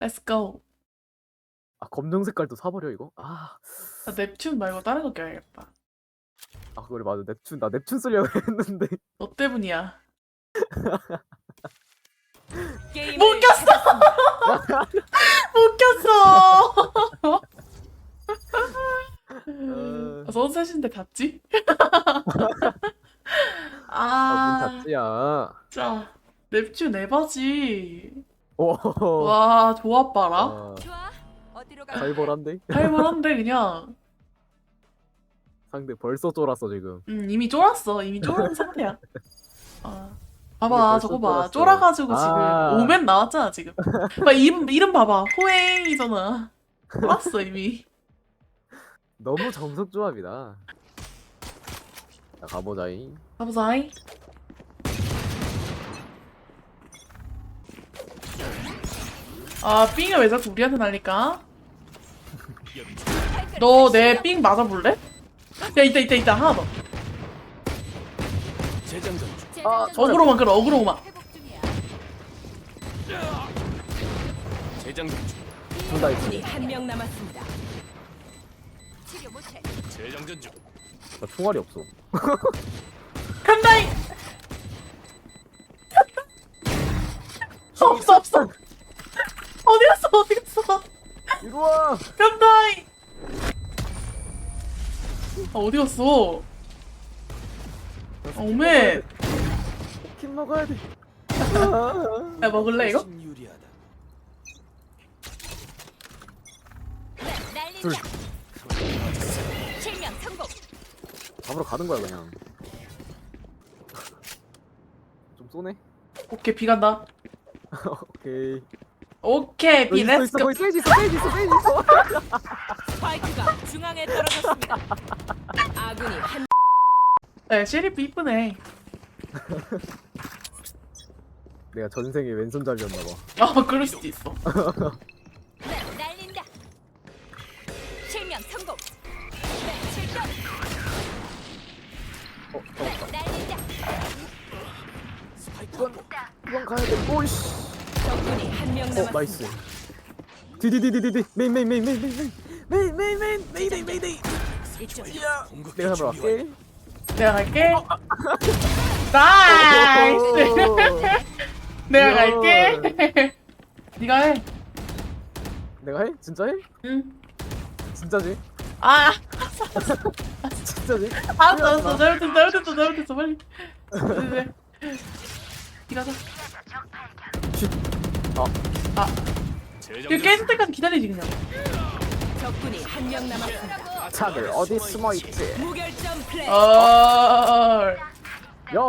Let's go. 아 검정 색깔도 사버려 이거? 아, 나 넵튠 말고 다른 거 껴야겠다. 아 그래 맞아 넵튠 나 넵튠 쓰려고 했는데 너 때문이야. 게임을 못 꼈어! 못 꼈어! 어, 선셋인데 닿지? 아문 아, 닫지야 진짜. 넵튠 에바지. 오 와, 조합 봐라. 어, 좋아. 어디로 가? 살벌한데? 그냥. 상대 벌써 쫄았어 지금 음, 이미 쫄았어. 이미 쫄은 상태야. 아. 봐봐, 벌써 저거 봐. 쫄았어. 쫄아가지고 지금 아. 오멘 나왔잖아, 지금. 봐, 이름, 이름 봐봐. 호행이잖아. 쫄았어, 이미. 너무 정석 조합이다 자 가보자잉 가보자잉. 아, 삥을 왜 자꾸 우리한테 날릴까? 너 내 삥 맞아볼래? 야, 있다, 있다, 있다. 하나 더. 재장전. 아, 어그로만 끌어, 어그로만. 회복 중이야. 재장전 중. 둘다 적군이 있지 한 명 남았습니다. 치료 못해. 재장전 중. 나 총알이 없어 간다잉! 없어, 없어. 갔어. 이리 와 간다잉! 아, 어디 갔어? 아, 오멘. 킴 먹어야 돼 아, 야, 먹을래, 이거? 유리하다. 둘. 실명 성공. 잡으러 가는 거야 그냥 좀 쏘네 오케이, 비 간다. 오케이 오케이, 거기 비, 있어 렛츠 있어 고. 거기 세이지 있어 세이지 있어 세이지 있어 스파이크가 중앙에 떨어졌습니다. 아군이 한 네, 셰리프 이쁘네. 내가 전생에 왼손잡이였나봐 아, 그럴 수도 있어. 나이스 디디디디디디 메인 메인 메인 메인 메인 메인 메인 메인 메인 메이데이 이쪽. 공격기 내가 잡으러. 갈게 내가 갈게. 나이스! 오. 내가 이야. 갈게. 네가 해. 내가 해? 진짜 해? 응. 진짜지? 아, 진짜지? 알았어, 알았어. 잘못했어, 잘못했어, 잘못했어. 빨리. 네, 네. 네가 가. 아, 이거 재장전 깨질 때까지 기다리지 그냥. 적군이 한 명 남았습니다. 차들 어디 숨어 있지? 무결점 플레이. 어. 야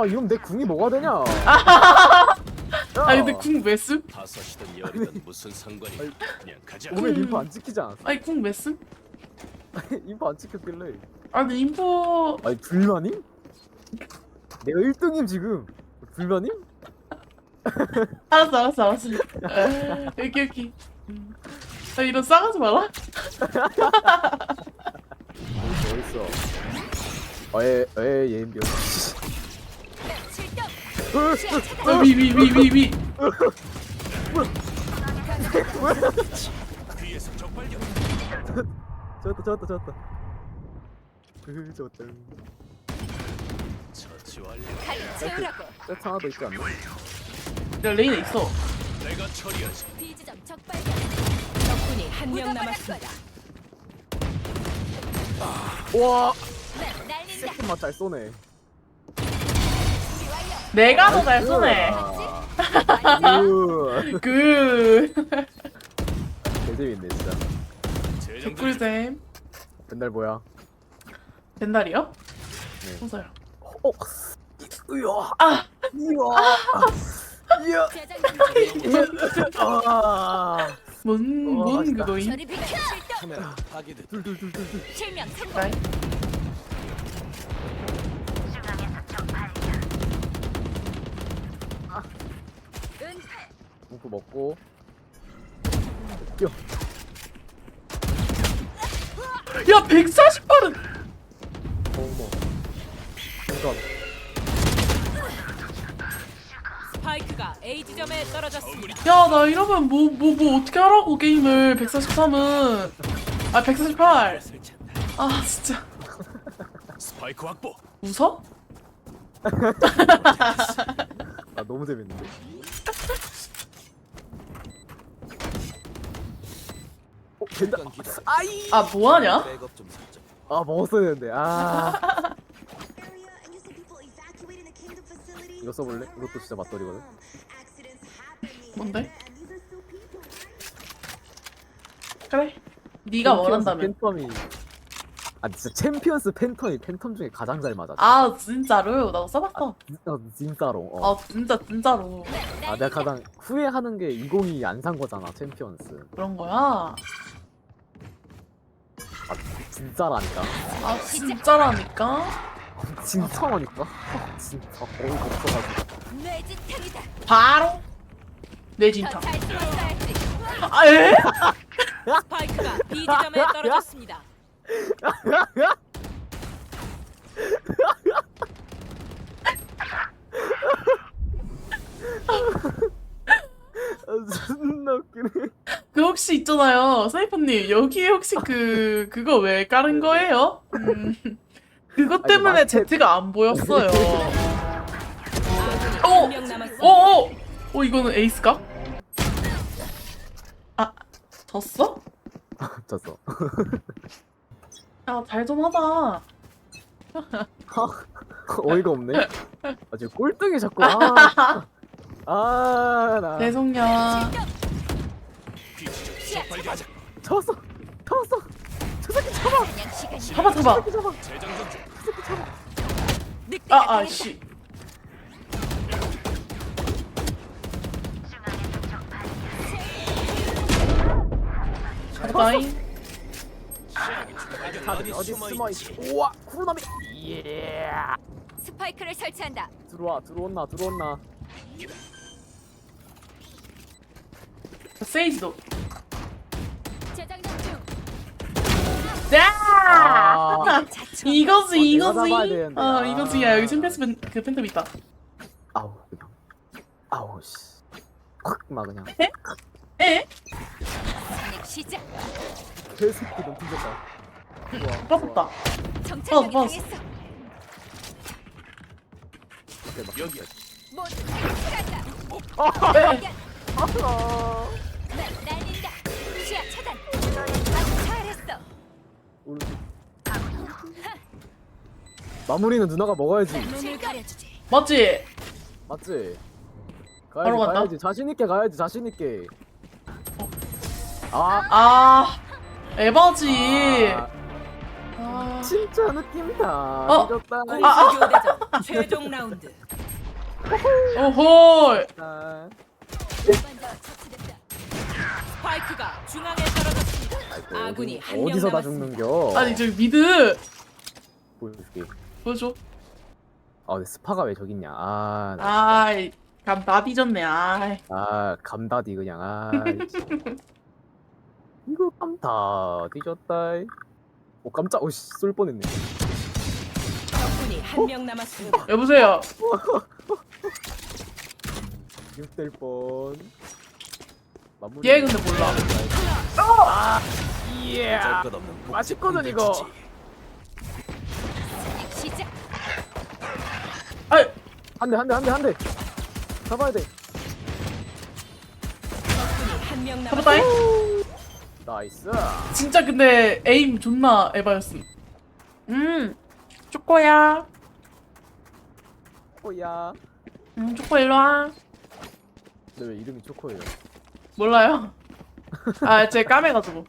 이러면 내 궁이 뭐가 되냐? 야. 아 근데 궁 매스? 다섯이든 열이든 무슨 상관이? 그냥 가자. 오늘 인포 안 찍히지 않았어? 아니 궁 매스? 인포 안 찍혔길래 아니 인포 아니 불만임? 내가 1등임 지금 불만임? 알았어 알았어 알았어. 여기 여기. 음. 아 이런 싸가지 마라. 어딨어 어에 어에 예인병 출동. 위위위위 위. 뒤에서 적발견. 좋았다 좋았다 좋았다 으 좋았다 처치 완료. 칼 채우라고. 세트 하나 더 있지 않나? 야 레이나 있어. 내가 처리하지. 비지점 적발견. 적군이 한 명 남았습니다. 우와 날린다. 세트 맛잘 쏘네 내가 더 잘 쏘네. 으 그 개재밌네 진짜 재장전 중. 개꿀잼. 맨날 뭐야 벤달이요? 네. 소서요. 어 으야 아 중. 아 뭔뭔 맛있다. 그거임? 저리 비켜. 출동. 카메라 파괴됐다. 둘둘둘둘둘 실명 성공. 나이. 은폐. 문구 먹고 뛰어 야 140발은 어머 잠깐 스파이크가 A 지점에 떨어졌습니다. 야 나 이러면 뭐 뭐 뭐 어떻게 하라고 게임을 143은 아 148. 설치한다. 아 진짜 스파이크 확보. 웃어? 아 너무 재밌는데. 어 된다. 잠깐 기다려. 아이. 아 뭐하냐? 백업 좀 설정. 아 먹었어야 되는데. 아 이거 써볼래? 이것도 진짜 맞돌이거든. 뭔데? 그래. 네가 원한다면. 팬텀이. 아 진짜 챔피언스 팬텀이 팬텀 중에 가장 잘 맞아. 아 진짜로 나도 써봤어. 진짜 진짜로. 어. 아 진짜 진짜로 아 내가 가장 후회하는 게 20이 안산 거잖아 챔피언스. 그런 거야. 아 진짜라니까. 아 진짜라니까. 진짜 어이가 없어가지고. 뇌진탕이다. 바로 내 진탕. 더잘 숨었어야지. 아 에? 스파이크가 B 지점에 떨어졌습니다. 아, 존나 웃기네. 그 혹시 있잖아요, 스나이퍼님 여기 혹시 그 그거 왜 깔은 거예요? 음, 그것 때문에 Z가 안 보였어요. 남았습니다. 어, 어, 어 이거는 에이스가? 아, 졌어? 졌어. 야, 잘 좀 하자. 어이가 없네. 아 지금 꼴등이 자꾸. 아, 아 나. 적발견하자. 쳤어. 쳤어. 잡아. 그냥 시간이 잡아, 아, 아, 당했다. 씨. 바이바이. 다들 어디 숨어 있지? 우와 쿠로나미. 예. 스파이크를 설치한다. 들어와 들어온나 들어온나. 세이지도. 야! 아. 이거지, 어, 내가 이거지. 잡아야 되는데. 어, 아. 이거지. 야, 여기 챔피언스 팬, 그 팬텀 있다. 아우 그냥. 아우 씨. 확막 그냥. 에? 산행 시작. 개새끼 넌 뒤졌다. 좋아. 빠졌다. 정찰력이 어, 봤어. 당했어. 막. 여기야. 모두 탈출한다. 에? 아. 날 날린다. 시야 차단. 마무리는 누나가 먹어야지. 눈을 가려주지. 맞지? 맞지? 바로 가야지 간다? 가야지 자신 있게 가야지 자신 있게. 아, 아, 에바지. 아, 아, 진짜 느낌이다. 어. 늦었다. 공수 교대전 최종 라운드. 오호. 스파이크가 중앙에 떨어졌습니다. 아이고, 아군이 어디- 한명 어디서 다 남았습니다. 죽는겨? 아니, 저기 미드. 보여줄게. 보여줘. 아, 근데 스파가 왜 저기 있냐? 아, 나- 아이, 감다 뒤졌네. 아이. 아 감다디 그냥. 아, 이거 감다 뒤졌다. 오 깜짝, 오씨 쏠 뻔했네. 적군이 한 명 남았습니다. 여보세요. 6될 뻔. 마무리. 얘 근데 몰라. 예. 것 없는 복제 맛있거든, 이거. 아이, 한대 한 대 한 대 한 대. 잡아야 돼. 한 명. 잡았다잉. 나이스. 진짜 근데 에임 존나 에바였음. 음, 초코야. 초코야. 음, 초코 일로 와. 근데 왜 이름이 초코예요? 몰라요. 아, 제 까매가지고.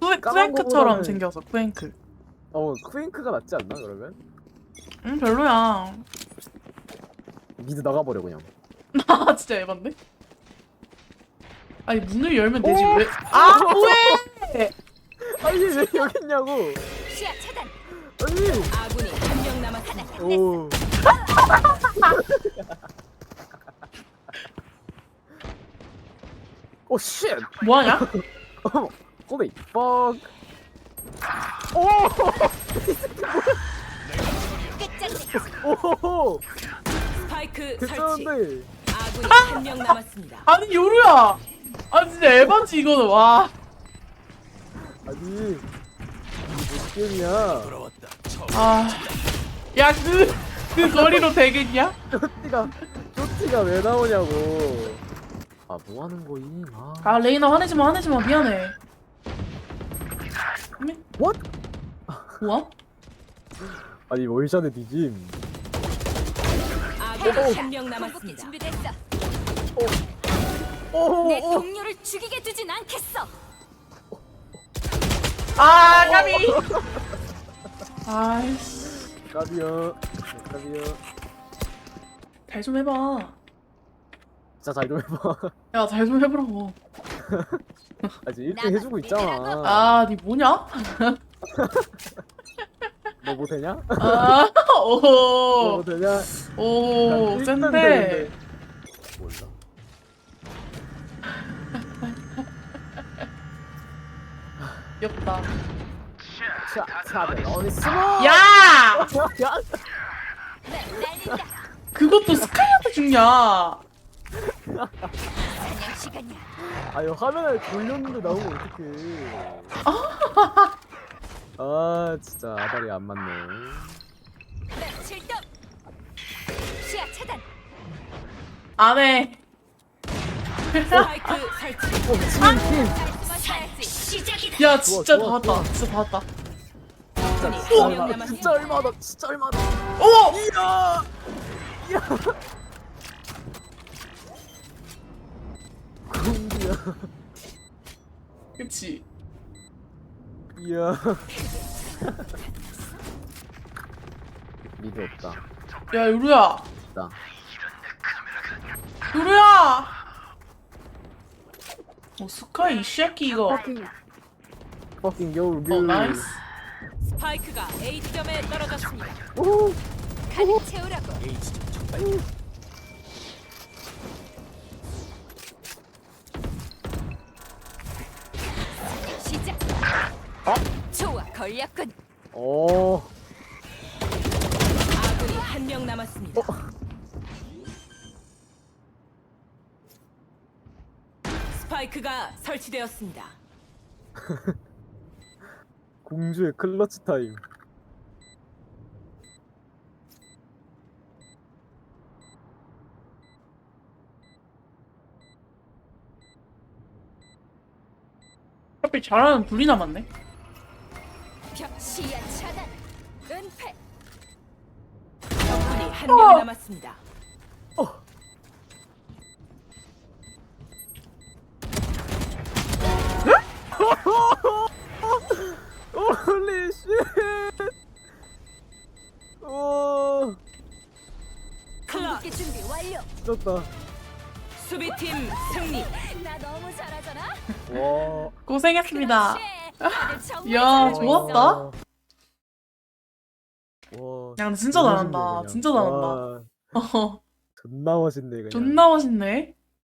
쿠, 까만 쿠앵크처럼 거보다는- 생겨서 쿠앵크. 어 쿠잉크가 낫지 않나 그러면? 음, 별로야. 미드 나가버려 그냥. 아, 진짜 에반데? 아니, 문을 열면 되지, 왜? 아, 뭐해! 아니 왜 여기 있냐고. 시야 차단. 아니. 아군이 한 명 남았습니다. 오. 쉣. 뭐하냐? 뻑. 끝장내. 오. 스파이크가 스파이크 설치. 괜찮은데. 아군이 한 명 남았습니다. 아니 요루야. 아 진짜 에반지 이거는 와. 아니 이게 무슨 게임이야? 아. 야그그 거리로 되겠냐? 쪼티가 쪼티가 왜 나오냐고. 아 뭐 하는 거임? 아. 아 레이나 화내지 마 화내지 마 미안해. What? 뭐야? 아니 월샷의 디짐. 아군이 한명 궁극기 남았습니다. 준비됐어. 오. 내 동료를 죽이게 두진 않겠어. 아 까비. 아이씨. 까비요. 까비요. 잘 좀 해봐. 진짜 잘 좀 해봐. 야 잘 좀 해보라고. 아직 1등 나만 해주고 있잖아. 아니 뭐냐? 너 뭐 되냐? 아너 오. 뭐 되냐? 오난 1등 센데. 되는데. 몰라. 귀엽다. 자, 차별 어디 숨어? 야! 야! 그것도 스카이한테 죽냐? 아유 화면을 돌렸는데 나오면 어떡해. 아 진짜 아다리 안 맞네. 네. 시야 차단. 안 해. 스파이크 설치. 어 미친 팀. 말씀하셔야지. 시작이다. 야 진짜 좋아, 다 좋아, 봤다. 진짜 다 봤다. 아군이 진짜 얼마나 진짜 남았습니다. 얼마나 진짜 얼마나. 오! 이야. 이야. 그치. 이야. 미드 없다. 야 요루야. 있다. 요루야. 어 스카이 이 새끼 이거. Fucking yo, 어. 나이스. 스파이크가 A 지점에 떨어졌습니다. 오. 가득 채우라고. H점 적발. 걸렸군. 오. 아군이 한 명 남았습니다. 스파이크가 설치되었습니다. 공주의 클러치 타임. 잘하는 둘이 남았네. 한명 남았습니다. 홀리 쉣. 오. 클럽 궁극기 준비 완료. 졌다. 수비팀 승리. 나 너무 잘하잖아. 와. 고생했습니다. 정말 야, 좋았다. 있어. 와. 야 근데 진짜 잘한다. 진짜 잘한다. 와, 어, 존나 멋있네 그냥. 존나 멋있네.